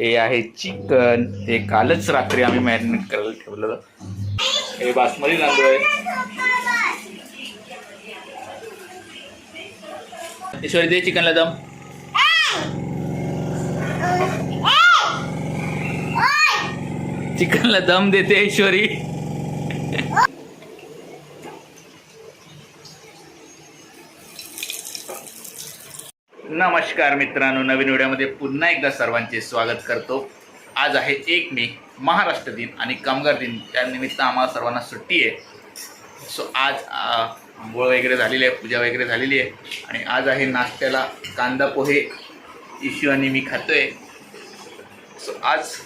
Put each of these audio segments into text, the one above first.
हे आहे चिकन. हे कालच रात्री आम्ही मॅरिनेट करायला ठेवलेलं. हे बासमती तांदूळ आहे. ईश्वरी दे चिकनला दम. चिकनला दम देते ईश्वरी नमस्कार मित्रांनो नवीन व्हिडिओमध्ये पुन्हा एकदा सर्वांचे स्वागत करतो. आज आहे एक मे महाराष्ट्र दिन आणि कामगार दिन. त्यानिमित्त आम्हाला सर्वांना सुट्टी आहे. सो आज आंघोळ वगैरे झालेली आहे पूजा वगैरे झालेली आहे. आणि आज आहे नाश्त्याला कांदा पोहे इशू आणि मी खातो आहे सो आज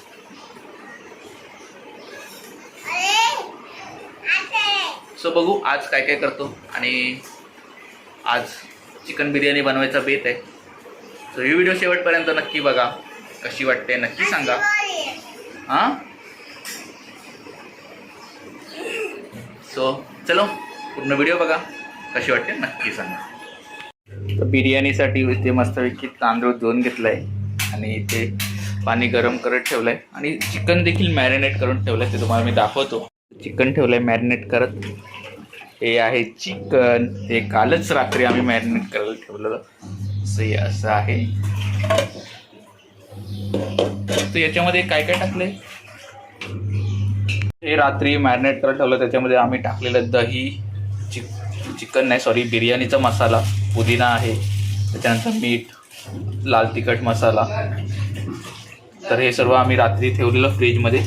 सो बघू आज काय काय करतो. आणि आज चिकन बिर्याणी बनवायचा बेत आहे. सो ही व्हिडिओ शेवटपर्यंत नक्की बघा. कशी वाटते नक्की सांगा. हां? सो चलो पूर्ण व्हिडिओ बघा. कशी वाटते नक्की सांगा. तर बिर्याणीसाठी इथे मस्तपैकी तांदूळ धुवून घेतला आहे आणि इथे पाणी गरम करत ठेवलं आहे आणि चिकन देखील मॅरिनेट करून ठेवलं आहे ते तुम्हाला मी दाखवतो. चिकन ठेवलं आहे मॅरिनेट करत. हे आहे चिकन. हे कालच रात्री आम्ही मॅरिनेट करायला ठेवलेलं. असं हे असं आहे. तर याच्यामध्ये काय काय टाकले हे रात्री मॅरिनेट करायला ठेवलं. त्याच्यामध्ये आम्ही टाकलेलं दही चिक चिकन नाही सॉरी बिर्याणीचा मसाला पुदिना आहे. त्याच्यानंतर मीठ लाल तिखट मसाला. तर हे सर्व आम्ही रात्री ठेवलेलं फ्रीजमध्ये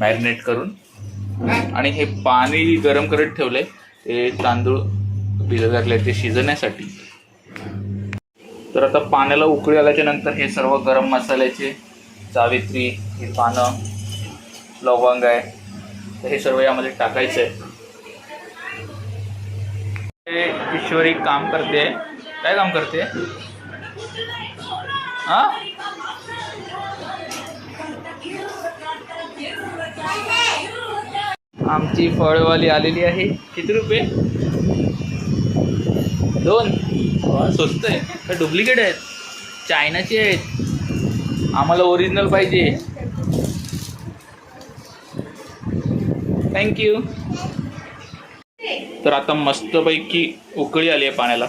मॅरिनेट करून. आणि हे पाणी गरम करत ठेवलंय. ते तांदूळ भिजत घातले ते शिजण्यासाठी. तर आता पाण्याला उकळी आल्याच्यानंतर हे सर्व गरम मसाल्याचे जावित्री हे पानं लवंग आहे तर हे सर्व यामध्ये टाकायचं आहे. हे ईश्वरी काम करते. काय काम करते? हा? आमची फळवाली आलेली आहे. किती रुपये? दोन. स्वस्त आहे. तर डुप्लिकेट आहेत. चायनाचे आहेत. आम्हाला ओरिजिनल पाहिजे. थँक्यू तर आता मस्तपैकी उकळी आली आहे पाण्याला.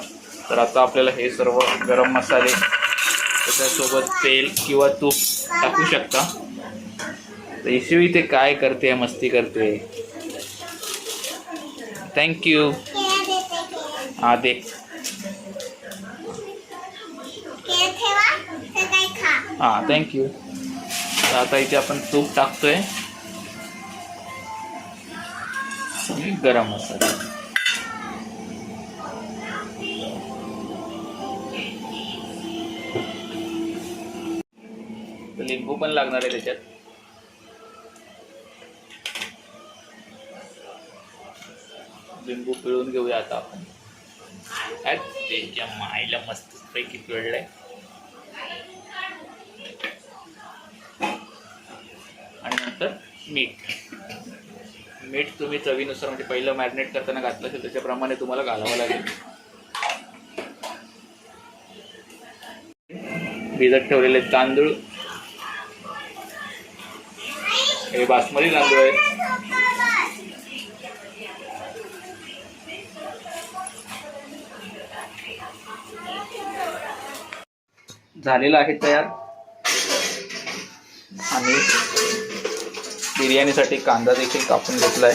तर आता आपल्याला हे सर्व गरम मसाले त्याच्यासोबत तेल किंवा तूप टाकू शकता. तर इशू इथे काय करते मस्ती करते? थँक्यू हा दे. हा थँक्यू तर आता इथे आपण तूप टाकतोय. गरम मसाला. लिंबू पण लागणार आहे त्याच्यात. लिंबू पिळून घेऊया आता आपण. काय त्याच्या माईला मस्त पैकी पिळलंय. आणि नंतर मीठ. मीठ तुम्ही चवीनुसार म्हणजे पहिलं मॅरिनेट करताना घातलं असेल त्याच्याप्रमाणे तुम्हाला घालावं लागेल. भिजत ठेवलेले तांदूळ. हे बासमती तांदूळ आहे. झालेलं आहे तयार. आणि बिर्याणीसाठी कांदा देखील कापून घेतलाय.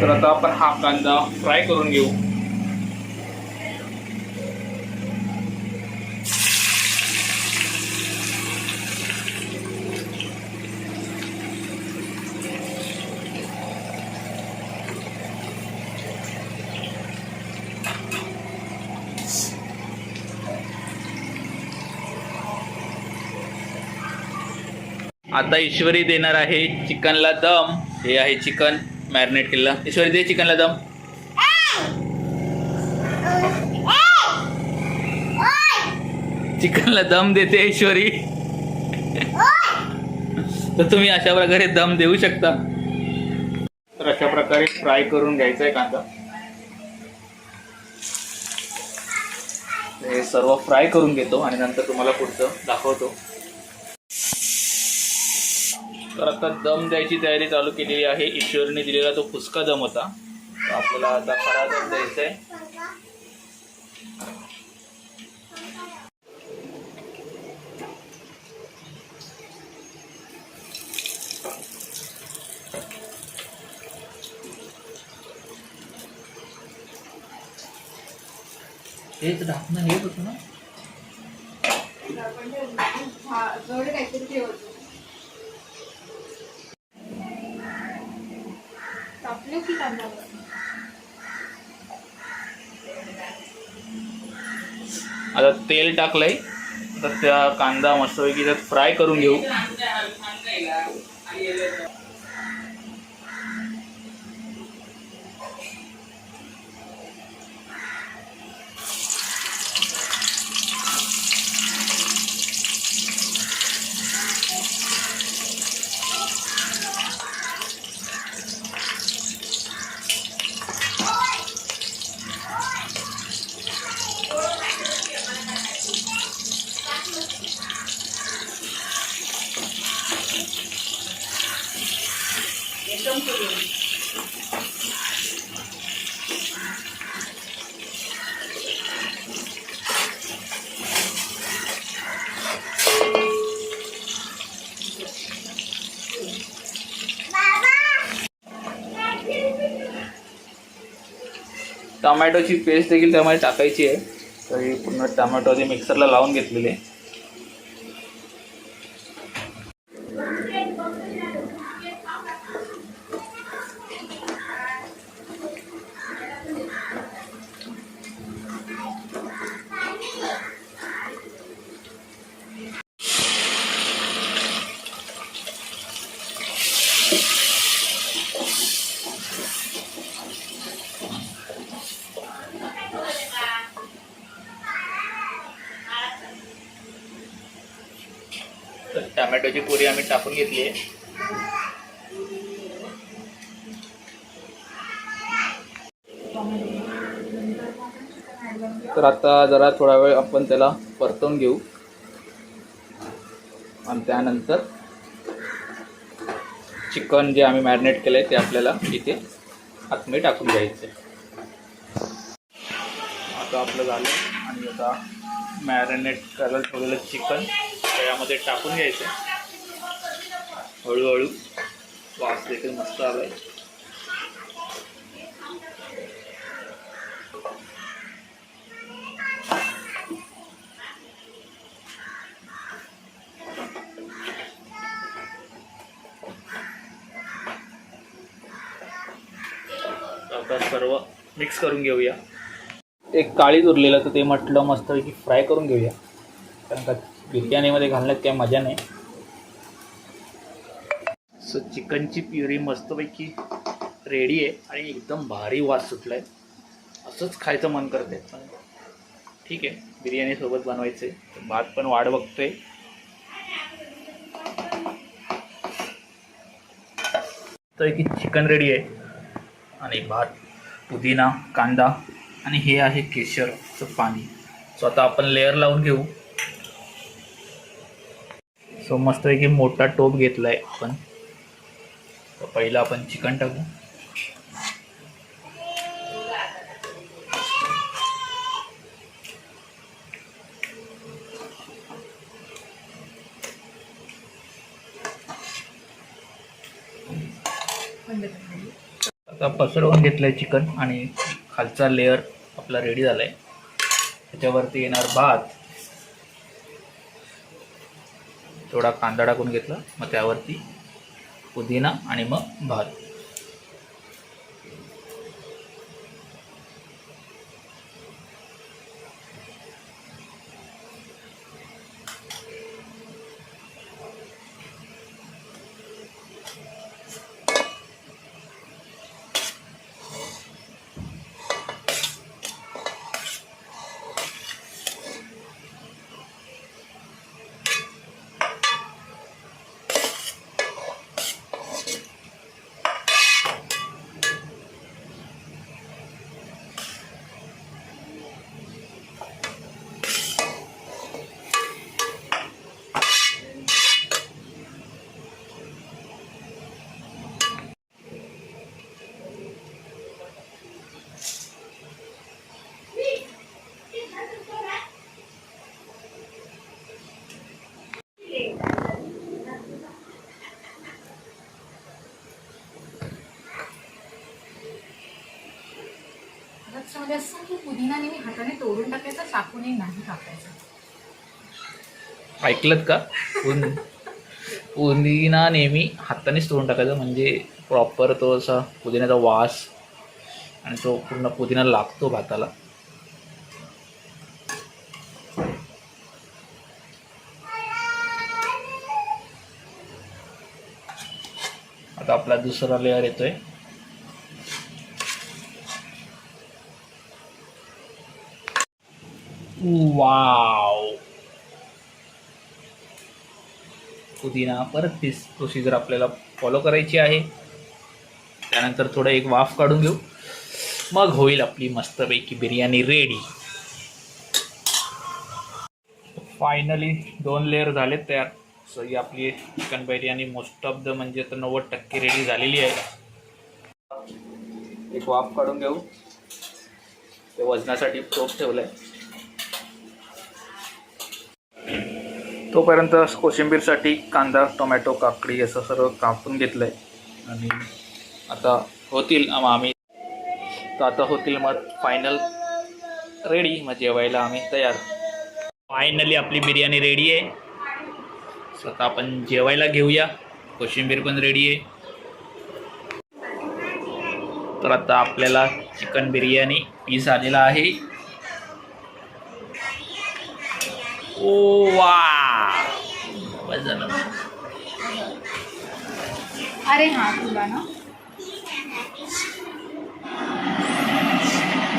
तर आता आपण हा कांदा फ्राय करून घेऊ. आता ईश्वरी देणार आहे चिकनला दम. हे आहे चिकन. मॅरिनेट केलेलं. ईश्वरी दे चिकनला दम. चिकनला दम देते ईश्वरी. तर तुम्ही अशा प्रकारे दम देऊ शकता. तर अशा प्रकारे फ्राय करून घ्यायचा आहे कांदा. हे सर्व फ्राय करून घेतो आणि नंतर तुम्हाला पुढचं दाखवतो. तर आता दम द्यायची तयारी चालू केलेली आहे. ईश्वरने दिलेला तो फुसका दम होता. तर आपल्याला आता खरा दम द्यायचा आहे हेच ढाकणं हेच होतं ना? जवळ की आता तेल टाकलंय. तर त्या कांदा मस्तपैकी त्यात फ्राय करून घेऊ. टोमॅटोची पेस्ट देखील त्यामध्ये टाकायची आहे. तर ही पूर्ण टोमॅटो आधी मिक्सरला लावून घेतलेली. आहे तर टोमॅटोची पुरी आम्ही टाकून घेतली आहे. तर आता जरा थोडा वेळ आपण त्याला परतवून घेऊ. आणि त्यानंतर चिकन जे आम्ही मॅरिनेट केलं आहे ते आपल्याला इथे आतमध्ये टाकून घ्यायचं आता आपलं झालं आणि आता मॅरिनेट करायला ठेवलेलं चिकन त्यामध्ये टाकून घ्यायचं हळूहळू वास देखील मस्त आला आहे आता सर्व मिक्स करून घेऊया. एक काळीच उरलेलं तर ते म्हटलं मस्तपैकी फ्राय करून घेऊया. कारण का बिर्याणीमध्ये घालण्यात काही मजा नाही. सो चिकनची प्युरी मस्तपैकी रेडी आहे आणि एकदम भारी वास सुटला आहे असंच खायचं मन करते पण ठीक आहे बिर्याणीसोबत बनवायचं आहे भात पण वाढ बघतोय. तर की चिकन रेडी आहे. आणि भात पुदिना कांदा आणि हे आहे केशरचं पाणी. सो आता आपण लेअर लावून घेऊ. सो मस्तपैकी मोठा टोप घेतला आहे आपण. तर पहिलं आपण चिकन टाकू. आता पसरवून घेतलं आहे चिकन आणि खालचा लेअर आपला रेडी झाला आहे त्याच्यावरती येणार भात. थोडा कांदा टाकून घेतला. मग त्यावरती पुदिना आणि मग भात. त्यामध्ये असं की पुदिना नेहमी हाताने तोडून टाकायचा चाकूने नाही टाकायचं. ऐकलत का? पुदिना नेहमी हातानेच तोडून टाकायचा म्हणजे प्रॉपर तो असा पुदिन्याचा वास आणि तो पूर्ण पुदिना लागतो भाताला. आता आपला दुसरा लेअर येतोय. वाव पुदिना परत तीच प्रोसिजर आपल्याला फॉलो करायची आहे. त्यानंतर थोडं एक वाफ काढून घेऊ. मग होईल आपली मस्तपैकी बिर्याणी रेडी फायनली दोन लेअर झालेत तयार. सो ही आपली chicken biryani most of the म्हणजे तर नव्वद टक्के रेडी झालेली आहे. एक वाफ काढून घेऊ. ते वजनासाठी टोप ठेवलं आहे तोपर्यंत कोशिंबीरसाठी कांदा टोमॅटो काकडी असं सर्व कापून घेतलं आहे आणि आता होतील मग आम्ही तर आता होतील मग फायनल रेडी मग जेवायला आम्ही तयार. फायनली आपली बिर्याणी रेडी आहे. स्वतः आपण जेवायला घेऊया. कोशिंबीर पण रेडी आहे. तर आता आपल्याला चिकन बिर्याणी पीस आलेला आहे. ओ अरे हा तुला ना.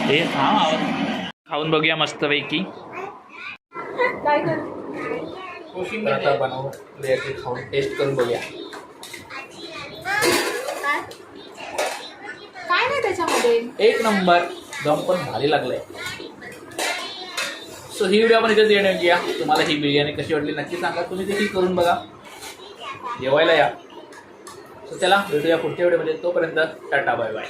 हे हा खाऊन बघूया मस्तपैकी. काय तर आता खाऊन टेस्ट करून बघूया. काय? काय नाही त्याच्यामध्ये? एक नंबर. दम पण भारी लागलाय. सो ही व्हिडिओ आपण इथेच देण्यात घ्या तुम्हाला ही बिर्याणी कशी वाटली नक्की सांगा. तुम्ही देखील करून बघा. जेवायला या. सो चला भेटूया पुढच्या व्हिडिओमध्ये तोपर्यंत टाटा बाय बाय